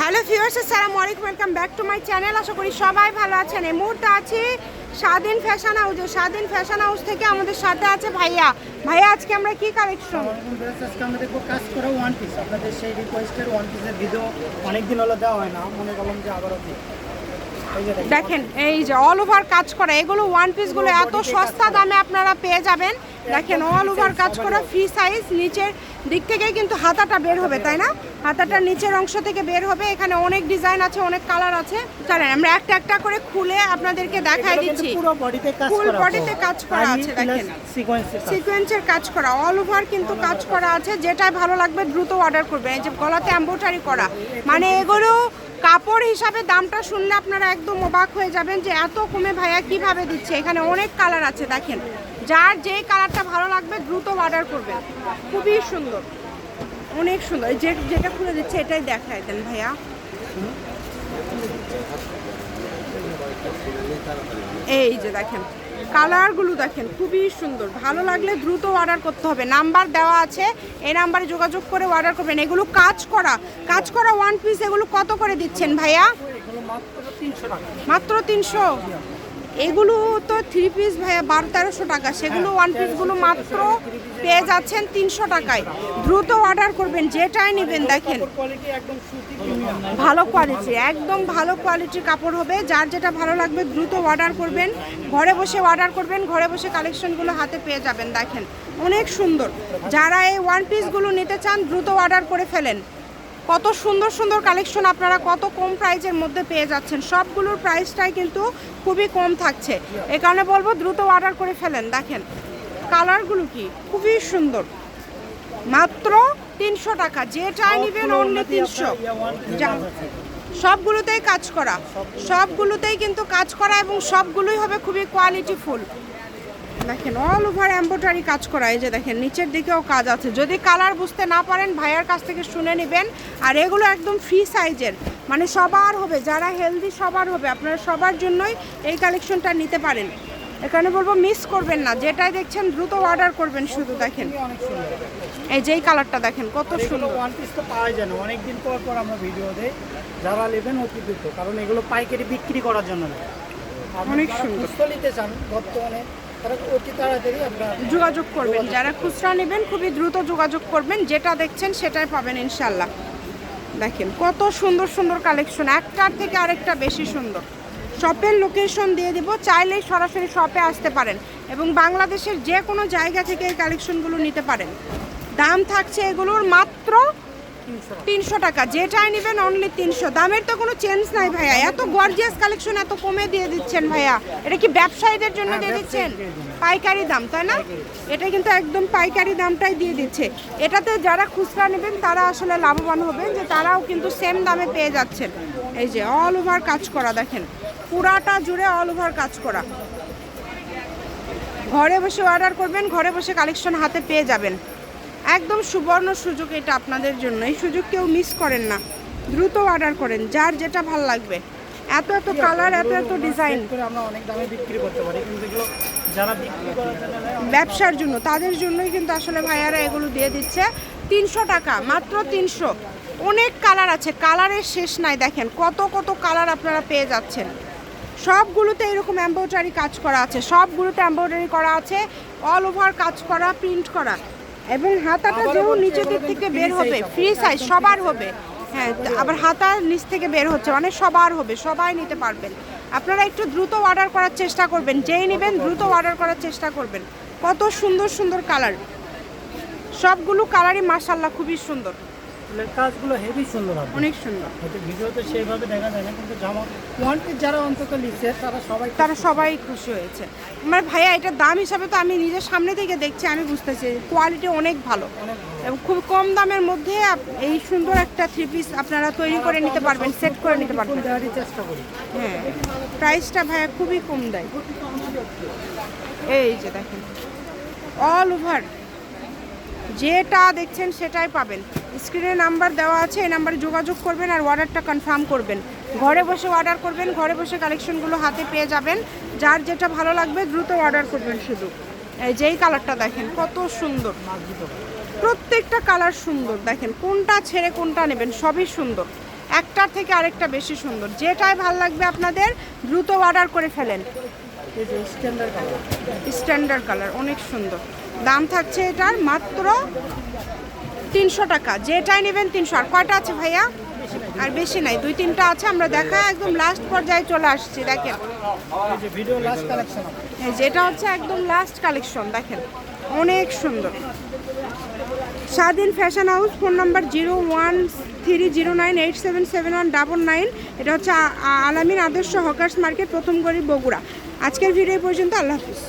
Hello viewers আসসালামু আলাইকুম welcome back to my channel. আশা করি সবাই ভালো আছেন। এই মুহূর্তে আছি স্বাধীন ফ্যাশন হাউসে স্বাধীন ফ্যাশন হাউস থেকে আমাদের সাথে আছে ভাইয়া। ভাইয়া আজকে আমরা কি কালেকশন আজকে আমরা দেখব কাজ করা ওয়ান পিস আপনাদের সেই রিকোয়েস্টের ওয়ান পিসের ভিডিও অনেকদিন হলো দেওয়া হয় না। মনে করলাম যে আবারও দিই। দেখেন। দেখেন এই যে অল ওভার কাজ করা এগুলো ওয়ান পিসগুলো এত সস্তা দামে আপনারা পেয়ে যাবেন। দেখেন অল ওভার কাজ করা ফ্রি সাইজ নিচের দিক থেকে কিন্তু হাতাটা বের হবে তাই না? হাতাটা নিচের অংশ থেকে বের হবে। এখানে অনেক ডিজাইন আছে অনেক কালার আছে। চলেন আমরা একটা একটা করে খুলে আপনাদেরকে দেখাই দিচ্ছি। পুরো বডিতে কাজ Full করা body তে কাজ করা আছে, দেখেন। সিকোয়েন্সে সিকোয়েন্সের কাজ। করা অল ওভার কিন্তু কাজ করা আছে। যেটাই ভালো লাগবে দ্রুত অর্ডার করবেন এই যে গলাতে এম্বোটারি করা। মানে এগুলো কাপড় হিসাবে দামটা শুনলে আপনারা একদম অবাক হয়ে যাবেন যে এত কমে ভাইয়া কীভাবে দিচ্ছে? এখানে অনেক কালার আছে দেখেন। যার যেই কালারটা ভালো লাগবে দ্রুত অর্ডার করবেন খুবই সুন্দর। অনেক সুন্দর। যে যেটা খুলে দিচ্ছে এটাই দেখায় দেন ভাইয়া। এই যে দেখেন কালারগুলো দেখেন খুবই সুন্দর। ভালো লাগলে দ্রুত অর্ডার করতে হবে। নাম্বার দেওয়া আছে এই নাম্বারে যোগাযোগ করে অর্ডার করবেন। এগুলো কাজ করা কাজ করা ওয়ান পিস এগুলো কত করে দিচ্ছেন ভাইয়া? মাত্র তিনশো টাকা। মাত্র তিনশো? এগুলো তো থ্রি পিস ভাইয়া, বারো, তেরোশো টাকা। সেগুলো ওয়ান পিসগুলো মাত্র পেয়ে যাচ্ছেন তিনশো টাকায়। দ্রুত অর্ডার করবেন, যেটাই নেবেন, দেখেন। ভালো কোয়ালিটি একদম ভালো কোয়ালিটির কাপড় হবে। যার যেটা ভালো লাগবে, দ্রুত অর্ডার করবেন। ঘরে বসে অর্ডার করবেন, ঘরে বসে কালেকশনগুলো হাতে পেয়ে যাবেন, দেখেন। অনেক সুন্দর। যারা এই ওয়ান পিসগুলো নিতে চান, দ্রুত অর্ডার করে ফেলেন। কত সুন্দর সুন্দর কালেকশন আপনারা কত কম প্রাইজের মধ্যে পেয়ে যাচ্ছেন। সবগুলোর প্রাইসটাই কিন্তু খুবই কম থাকছে। এ কারণে বলব দ্রুত অর্ডার করে ফেলেন। দেখেন কালারগুলো কি? খুবই সুন্দর। মাত্র তিনশো টাকা। যেটাই নেবেন অন্য তিনশো। সবগুলোতেই কাজ করা। সবগুলোতেই কিন্তু কাজ করা এবং সবগুলোই হবে খুবই কোয়ালিটি ফুল দেখেন অল ওভার এম্বোটারি কাজ করা এই যে দেখেন নিচের দিকেও কাজ আছে। যদি কালার বুঝতে না পারেন ভাইয়ার কাছ থেকে শুনে নেবেন। আর এগুলো একদম ফ্রি সাইজের মানে সবার হবে যারা হেলদি সবার হবে। আপনারা সবার জন্যই এই কালেকশনটা নিতে পারেন। এখানে বলব মিস করবেন না। যেটাই দেখছেন দ্রুত অর্ডার করবেন শুধু দেখেন। এই যেই কালারটা দেখেন কত সুন্দর। ওয়ান পিস তো পাওয়া যায় না। অনেকদিন পর পর আমরা ভিডিও দেই। যারা নেবেন অতি দ্রুত। কারণ এগুলো পাইকারি বিক্রি করার জন্য অনেক সুন্দর। নিতে চান বর্তমানে যোগাযোগ করবেন। যারা খুচরা নেবেন, খুবই দ্রুত যোগাযোগ করবেন। যেটা দেখছেন সেটাই পাবেন ইনশাল্লাহ দেখেন, কত সুন্দর সুন্দর কালেকশন। একটার থেকে আরেকটা বেশি সুন্দর। শপের লোকেশন দিয়ে দিব, চাইলেই সরাসরি শপে আসতে পারেন এবং বাংলাদেশের যে কোনো জায়গা থেকে এই কালেকশনগুলো নিতে পারেন। দাম থাকছে এগুলোর মাত্র তিনশো। টাকা। যেটাই নেবেন অনলি তিনশো। দামের তো কোনো চেঞ্জ নাই ভাইয়া। এত গর্জিয়াস কালেকশন এত কমে দিয়ে দিচ্ছেন ভাইয়া। এটা কি ব্যবসায়ীদের জন্য হ্যাঁ, দিয়ে দিচ্ছেন? পাইকারি দাম তাই না? এটা কিন্তু একদম পাইকারি দামটাই দিয়ে দিচ্ছে। এটাতে যারা খুচরা নেবেন তারা আসলে লাভবান হবেন যে তারাও কিন্তু সেম দামে পেয়ে যাচ্ছেন। এই যে অল ওভার কাজ করা দেখেন। পুরাটা জুড়ে অল ওভার কাজ করা। ঘরে বসে অর্ডার করবেন ঘরে বসে কালেকশন হাতে পেয়ে যাবেন। একদম সুবর্ণ সুযোগ এটা আপনাদের জন্য এই সুযোগ কেউ মিস করেন না। দ্রুত অর্ডার করেন, যার যেটা ভালো লাগবে। এত এত কালার এত এত ডিজাইন বিক্রি করতে ব্যবসার জন্য, তাদের জন্যই কিন্তু আসলে ভাইয়ারা এগুলো দিয়ে দিচ্ছে। তিনশো টাকা, মাত্র তিনশো। অনেক কালার আছে কালারের শেষ নাই, দেখেন। কত কত কালার আপনারা পেয়ে যাচ্ছেন। সবগুলোতে এরকম এম্ব্রয়ডারি কাজ করা আছে। সবগুলোতে এম্ব্রয়ডারি করা আছে। অল ওভার কাজ করা প্রিন্ট করা। এবং হাতাটা যেও নিচের দিক থেকে বের হবে ফ্রি সাইজ সবার হবে। হ্যাঁ আবার হাতা নিচ থেকে বের হচ্ছে মানে সবার হবে সবাই নিতে পারবেন। আপনারা একটু দ্রুত অর্ডার করার চেষ্টা করবেন যেই নেবেন দ্রুত অর্ডার করার চেষ্টা করবেন। কত সুন্দর সুন্দর কালার সবগুলো কালারই মাসাল্লাহ খুবই সুন্দর। ফুলের কাজগুলো হেভি সুন্দর হবে। অনেক সুন্দর। হয়তো ভিডিওতে সেইভাবে দেখা যায় না কিন্তু জামা ওয়ান পিস যারা অন্তত লিখছে তারা সবাই তারা সবাই খুশি হয়েছে। আমার ভাইয়া এটার দাম হিসাবে তো আমি নিজের সামনে থেকে দেখছি আমি বুঝতেছি কোয়ালিটি অনেক ভালো। এবং খুব কম দামের মধ্যে এই সুন্দর একটা থ্রি পিস আপনারা তৈরি করে নিতে পারবেন সেট করে নিতে পারবেন। দেওয়ারই চেষ্টা করি। হ্যাঁ প্রাইসটা ভাইয়া খুবই কম দেয়। এই যে দেখেন অল ওভার যেটা দেখছেন সেটাই পাবেন। স্ক্রিনে নাম্বার দেওয়া আছে, এই নাম্বারে যোগাযোগ করবেন আর অর্ডারটা কনফার্ম করবেন। ঘরে বসে অর্ডার করবেন, ঘরে বসে কালেকশনগুলো হাতে পেয়ে যাবেন। যার যেটা ভালো লাগবে, দ্রুত অর্ডার করবেন শুধু। যেই কালারটা দেখেন, কত সুন্দর। প্রত্যেকটা কালার সুন্দর, দেখেন কোনটা ছেড়ে কোনটা নেবেন, সবই সুন্দর। একটার থেকে আরেকটা বেশি সুন্দর। যেটাই ভালো লাগবে আপনাদের, দ্রুত অর্ডার করে ফেলেন। স্ট্যান্ডার্ড কালার অনেক সুন্দর। দাম থাকছে এটার মাত্র তিনশো টাকা। যেটাই নেবেন তিনশো। আর কয়টা আছে ভাইয়া? আর বেশি নাই দুই তিনটা আছে আমরা দেখা একদম লাস্ট পর্যায়ে চলে আসছি দেখেন। যেটা হচ্ছে একদম লাস্ট কালেকশন দেখেন। অনেক সুন্দর। Swadhin fashion house phone number zero one three zero nine eight seven seven one double nine এটা হচ্ছে আলামিন আদর্শ হকার্স মার্কেট প্রথম গড়ি বগুড়া। আজকের ভিডিও পর্যন্ত আল্লাহ হাফিজ।